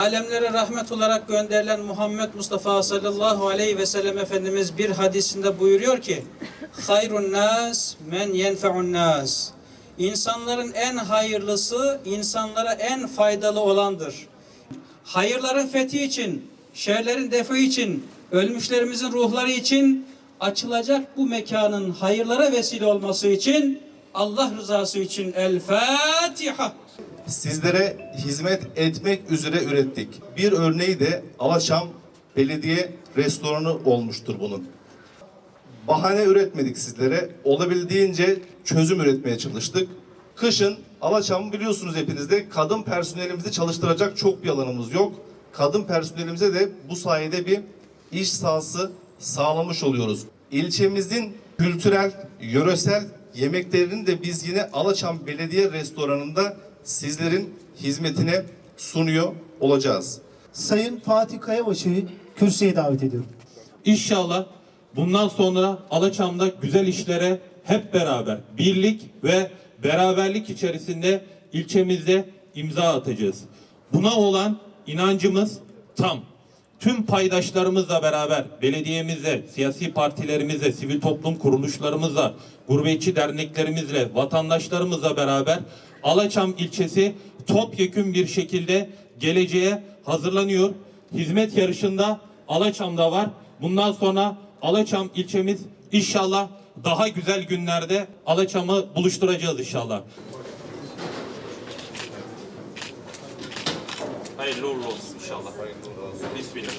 Alemlere rahmet olarak gönderilen Muhammed Mustafa sallallahu aleyhi ve sellem Efendimiz bir hadisinde buyuruyor ki Hayrun nas men yenfe'un nas İnsanların en hayırlısı insanlara en faydalı olandır. Hayırların fethi için, şerlerin defi için, ölmüşlerimizin ruhları için açılacak bu mekanın hayırlara vesile olması için Allah rızası için El Fatiha. Sizlere hizmet etmek üzere ürettik. Bir örneği de Alaçam Belediye Restoranı olmuştur bunun. Bahane üretmedik sizlere. Olabildiğince çözüm üretmeye çalıştık. Kışın Alaçam biliyorsunuz hepiniz de kadın personelimizi çalıştıracak çok bir alanımız yok. Kadın personelimize de bu sayede bir iş sahası sağlamış oluyoruz. İlçemizin kültürel, yöresel yemeklerini de biz yine Alaçam Belediye Restoranı'nda sizlerin hizmetine sunuyor olacağız. Sayın Fatih Kayabaşı'yı kürsüye davet ediyorum. İnşallah bundan sonra Alaçam'da güzel işlere hep beraber birlik ve beraberlik içerisinde ilçemizde imza atacağız. Buna olan inancımız tam. Tüm paydaşlarımızla beraber belediyemizle, siyasi partilerimizle, sivil toplum kuruluşlarımızla, gurbetçi derneklerimizle, vatandaşlarımızla beraber Alaçam ilçesi topyekün bir şekilde geleceğe hazırlanıyor. Hizmet yarışında Alaçam'da var. Bundan sonra Alaçam ilçemiz inşallah daha güzel günlerde Alaçam'ı buluşturacağız inşallah. Hayırlı uğurlu olsun inşallah. Bismillah.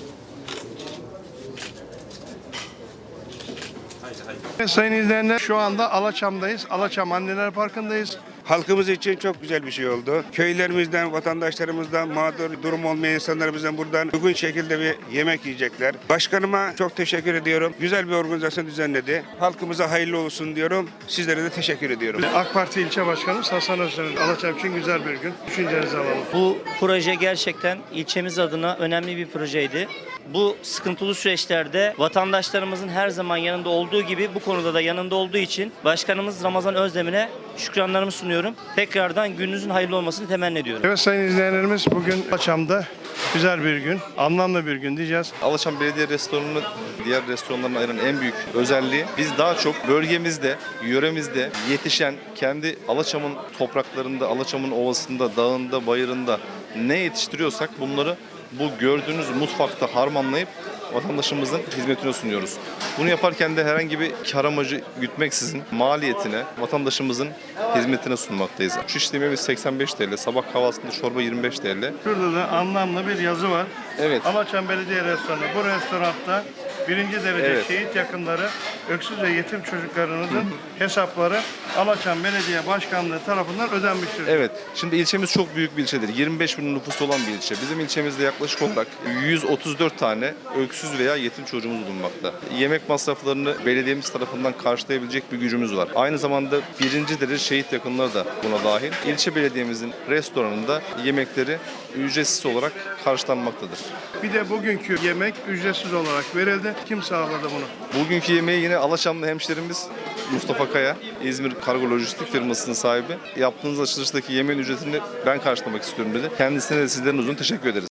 Haydi haydi. Sayın izleyenler şu anda Alaçam'dayız. Alaçam Anneler Parkı'ndayız. Halkımız için çok güzel bir şey oldu. Köylerimizden, vatandaşlarımızdan, mağdur durum olmayan insanlarımızdan buradan uygun şekilde bir yemek yiyecekler. Başkanıma çok teşekkür ediyorum. Güzel bir organizasyon düzenledi. Halkımıza hayırlı olsun diyorum. Sizlere de teşekkür ediyorum. AK Parti ilçe başkanımız Hasan Özden'in Alaçam için güzel bir gün. Düşüncenizi alalım. Bu proje gerçekten ilçemiz adına önemli bir projeydi. Bu sıkıntılı süreçlerde vatandaşlarımızın her zaman yanında olduğu gibi bu konuda da yanında olduğu için Başkanımız Ramazan Özdemir'e şükranlarımı sunuyorum. Tekrardan gününüzün hayırlı olmasını temenni ediyorum. Evet sayın izleyenlerimiz bugün Alaçam'da güzel bir gün, anlamlı bir gün diyeceğiz. Alaçam Belediye Restoranı'nın diğer restoranlarına ayıran en büyük özelliği biz daha çok bölgemizde, yöremizde yetişen kendi Alaçam'ın topraklarında, Alaçam'ın ovasında, dağında, bayırında ne yetiştiriyorsak bunları bu gördüğünüz mutfakta harmanlayıp vatandaşımızın hizmetine sunuyoruz. Bunu yaparken de herhangi bir kar amacı gütmeksizin maliyetine vatandaşımızın hizmetine sunmaktayız. Şu işlemimiz 85 TL, sabah kahvaltısında çorba 25 TL. Şurada da anlamlı bir yazı var. Evet. Alaçam Belediye Restoranı. Bu restoranda birinci derece Evet. şehit yakınları, öksüz ve yetim çocuklarınızın hesapları Alaçam Belediye Başkanlığı tarafından ödenmiştir. Evet. Şimdi ilçemiz çok büyük bir ilçedir. 25 bin nüfusu olan bir ilçe. Bizim ilçemizde yaklaşık olarak 134 tane öksüz veya yetim çocuğumuz bulunmakta. Yemek masraflarını belediyemiz tarafından karşılayabilecek bir gücümüz var. Aynı zamanda birinci derece şehit yakınları da buna dahil. İlçe belediyemizin restoranında yemekleri ücretsiz olarak karşılanmaktadır. Bir de bugünkü yemek ücretsiz olarak verildi. Kim sağladı bunu? Bugünkü yemeği yine Alaşamlı hemşerimiz Mustafa Kaya, İzmir Kargo Lojistik firmasının sahibi. Yaptığınız açılıştaki yemeğin ücretini ben karşılamak istiyorum dedi. Kendisine de sizlerin uzun teşekkür ederiz.